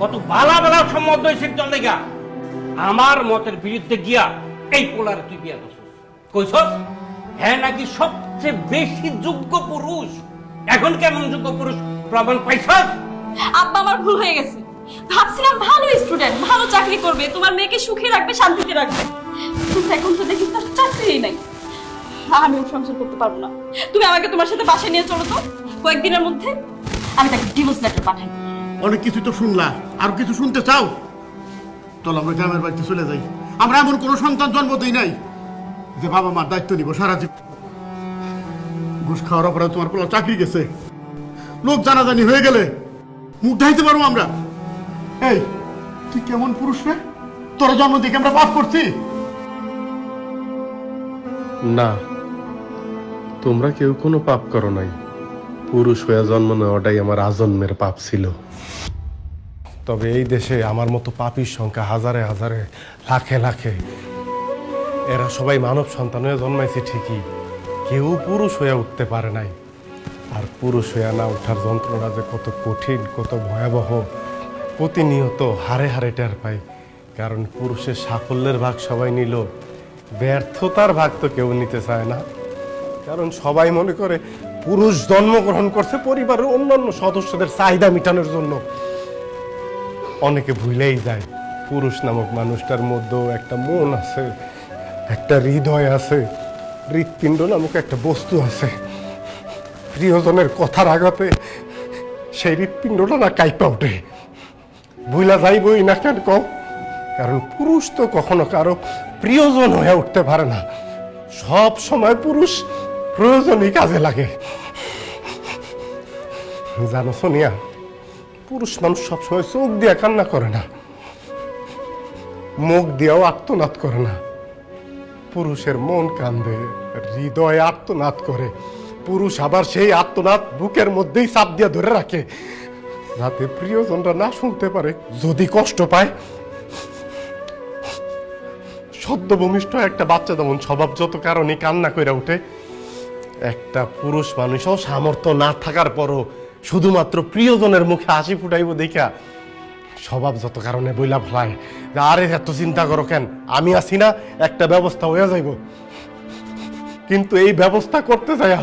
কত বালা বালা সম্মত হয়েছে চল দেখা আমার মতের বিরুদ্ধে গিয়া এই পোলার তুই বিয়া করছিস। কইছস? হ্যাঁ নাকি সবচেয়ে বেশি যোগ্য পুরুষ? এখন কেমন যোগ্য পুরুষ প্রমাণ পাইছস? আব্বা, আমার ভুল হয়ে গেছে। ভাবছিলাম ভালো স্টুডেন্ট ভালো চাকরি করবে, তোমার মেয়েকে সুখে রাখবে, শান্তিতে রাখবে। কিন্তু এখন তো দেখি তার চাকরিই নাই। আমিও সংসার করতে পারব না। তুমি আমাকে তোমার সাথে বাসায় নিয়ে চলো তো। কয়েকদিনের মধ্যে আমি তাকে ডিভোর্স লেটার পাঠাই। অনেক কিছু তো শুনলা। আর কিছু শুনতে চাও? চলো, আমরা গ্রামের বাড়িতে চলে যাই। আমরা এমন কোনো সন্তান জন্ম দিই নাই যে বাবা মার দায়িত্ব নিব সারা জীবন। ঘুষ খাওয়ার অপরাধ তোমার কোনো চাকরি গেছে। লোক জানাজানি হয়ে গেলে মুখ ঢাইতে পারব আমরা। এই, তুই কেমন পুরুষ রে? তোর জন্ম দিকে আমরা পাপ করছি। না, তোমরা কেউ কোনো পাপ করো নাই। পুরুষ হয়ে জন্ম নেওয়াটাই আমার আজন্মের পাপ ছিল। তবে এই দেশে আমার মতো পাপীর সংখ্যা হাজারে হাজারে, লাখে লাখে। এরা সবাই মানব সন্তান হয়ে জন্মাইছে ঠিকই। কেউ পুরুষ হয়ে উঠতে পারে নাই। আর পুরুষ হয়ে না ওঠার যন্ত্রণা যে কত কঠিন, কত ভয়াবহ, প্রতিনিয়ত হারে হারে টের পাই। কারণ পুরুষের সাফল্যের ভাগ সবাই নিল। ব্যর্থতার ভাগ তো কেউ নিতে চায় না। কারণ সবাই মনে করে পুরুষ জন্মগ্রহণ করছে, পরিবারের অন্যান্য সদস্যদের চাহিদা মেটানোর জন্য। অনেকে ভুলেই যায়, পুরুষ নামক মানুষটার মধ্যেও একটা মন আছে, একটা হৃদয় আছে, হৃৎপিণ্ড নামক একটা বস্তু আছে। প্রিয়জনের কথার আঘাতে সেই হৃৎপিণ্ডটা না কাইপা ওঠে। ভুলা যাইবই না কেন কম কারণ পুরুষ তো কখনো কারও প্রিয়জন হয়ে উঠতে পারে না। সব সময় পুরুষ প্রয়োজনই কাজে লাগে। জানো সোনিয়া পুরুষ মানুষ সবসময় চোখ দিয়ে কান্না করে না। মুখ দিয়েও আত্মনাদ করে না। পুরুষের মন কান্দে, হৃদয় আত্মনাদ করে পুরুষ আবার সেই আত্মনাদ বুকের মধ্যেই চাপ দিয়ে ধরে রাখে। যাতে প্রিয়জনরা না শুনতে পারে, যদি কষ্ট পায়। সদ্য ভূমিষ্ঠ একটা বাচ্চা যেমন স্বভাব যত কারণে কান্না করে ওঠে একটা পুরুষ মানুষও সামর্থ্য না থাকার পরও শুধুমাত্র প্রিয়জনের মুখে হাসি ফুটাইব দেখা, স্বভাব যত কারণে বইলা ফেলায়। যে আরে এত চিন্তা করো কেন? আমি আছি না, একটা ব্যবস্থা হয়ে যাইব। কিন্তু এই ব্যবস্থা করতে যায়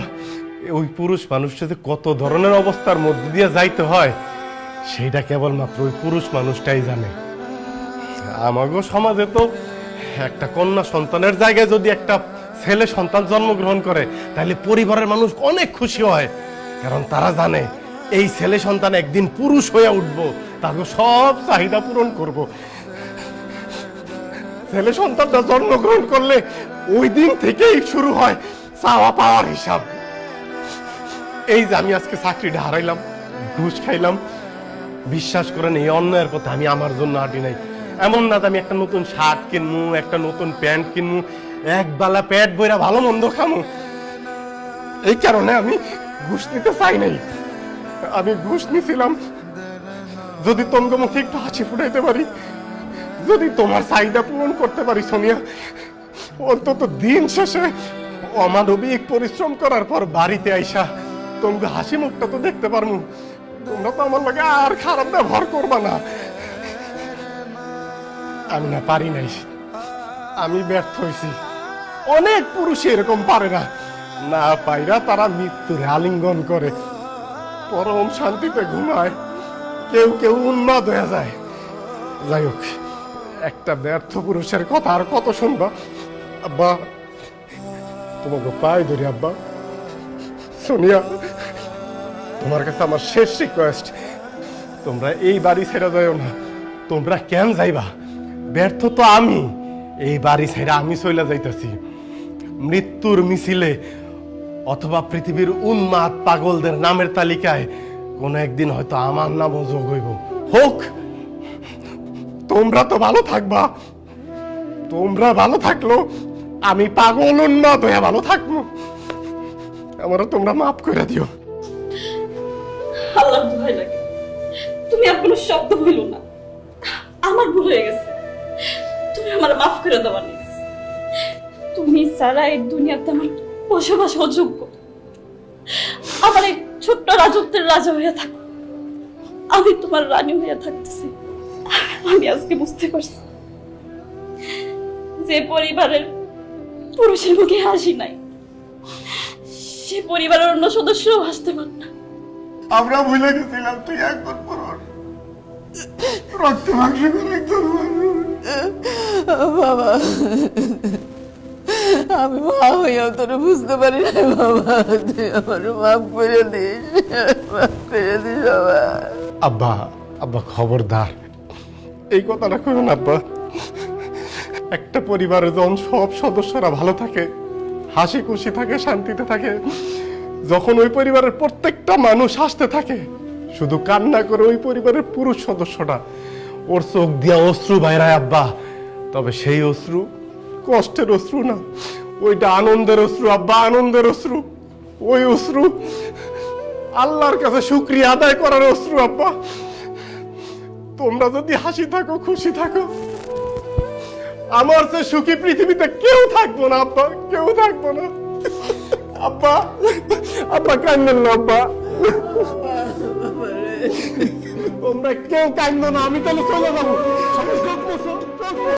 ওই পুরুষ মানুষটা যে কত ধরনের অবস্থার মধ্যে দিয়ে যাইতে হয়, সেইটা কেবলমাত্র ওই পুরুষ মানুষটাই জানে। আমাগো সমাজে তো একটা কন্যা সন্তানের জায়গায় যদি একটা ছেলে সন্তান জন্মগ্রহণ করে, তাহলে পরিবারের মানুষ অনেক খুশি হয়। কারণ তারা জানে, এই ছেলে সন্তান একদিন পুরুষ হয়ে উঠব তাকে সব চাহিদা পূরণ করব। ছেলে সন্তানটা জন্মগ্রহণ করলে ওই দিন থেকেই শুরু হয় চাওয়া পাওয়ার হিসাব। এই যে আমি আজকে চাকরিটা হারাইলাম, ঘুষ খাইলাম, বিশ্বাস করেন এই অন্যায়ের পথে আমি আমার জন্য আটি নাই। এমন না আমি একটা নতুন শার্ট কিনবো, একটা নতুন প্যান্ট কিনবো এক বেলা পেট বইরা ভালো মন্দ খামু। এই কারণে আমি ঘুষ নিতে চাই নাই। আমি ঘুষ নিছিলাম। যদি তোমাকে মুখে একটু হাসি ফুটাইতে পারি, যদি তোমার চাহিদা পূরণ করতে পারি, সোনিয়া, অন্তত দিন শেষে অমানবিক পরিশ্রম করার পর বাড়িতে আইসা তোমাকে হাসি মুখটা তো দেখতে পারমু। তোমরা তো আমার লাগে আর খারাপ ব্যবহার করবা না। আমি না পারি নাই। আমি ব্যর্থ হয়েছি অনেক পুরুষ এরকম পারে না। না পাইরা তারা মৃত্যুর আলিঙ্গন করে। পরম শান্তিতে ঘুমায়। কেউ কেউ উন্মাদ হয়ে যায়। যাই হোক, একটা ব্যর্থ পুরুষের কথা আর কত শুনবা? আব্বা, তোমাকে পাই ধরি, আব্বা। সোনিয়া, তোমার কাছে আমার শেষ রিকোয়েস্ট তোমরা এই বাড়ি ছেড়ে যাও না। তোমরা কেন যাইবা? ব্যর্থ তো আমি। এই বাড়ি ছেড়ে আমি চলে যাইতেছি। মৃত্যুর মিছিলে অথবা পৃথিবীর উন্মাদ পাগলদের নামের তালিকায় কোনো একদিন হয়তো আমার নামও যোগ হইব। হোক, তোমরা তো ভালো থাকবা। তোমরা ভালো থাকল, আমি পাগল উন্মাদ হয়ে ভালো থাকব। আমারও তোমরা মাফ করে দিও। তুমি আর কোনো শব্দ বইল না। আমার ভুল হয়ে গেছে। তুমি আমার মাফ করে দেওয়া নিস তুমি ছাড়া এই দুনিয়াতে আমার বসবাস অযোগ্য। আমার এই ছোট্ট রাজত্বের রাজা হয়ে থাকো। আমি তোমার রানী হয়ে থাকতেছি। আমি আজকে বুঝতে পারছি যে পরিবারের পুরুষের মুখে হাসি নাই। সে পরিবারের অন্য সদস্যও হাসতে পারে না। আমরা ভুলে গেছিলাম তুই একবার পর। রক্ত মাংস করে একজন বাবা। আমি মা হইয়াও তোর বুঝতে পারি না বাবা। তুই আমার মাফ করে দিস, মাফ করে দিস, বাবা। আব্বা আব্বা খবরদার। এই কথাটা কইন আব্বা। একটা পরিবারে যখন সব সদস্যরা ভালো থাকে হাসি খুশি থাকে, শান্তিতে থাকে। যখন ওই পরিবারের প্রত্যেকটা মানুষ হাসতে থাকে, শুধু কান্না করে ওই পরিবারের পুরুষ সদস্যটা ওর চোখ দিয়া অশ্রু বাইরায়, আব্বা। তবে সেই অশ্রু কষ্টের অশ্রু না, ওইটা আনন্দের অশ্রু, আব্বা, আনন্দের অশ্রু, ওই অশ্রু। আল্লাহর কাছে শুক্রিয়া আদায় করার অশ্রু, আব্বা। তোমরা যদি হাসি থাকো, খুশি থাকো, আমার সে সুখী পৃথিবীতে কেউ থাকব না, আব্বা, কেউ থাকব না। আব্বা আব্বা, কান্দেন না, আব্বা। তোমরা কেউ কান্দো না, আমি তাহলে চলে যাব।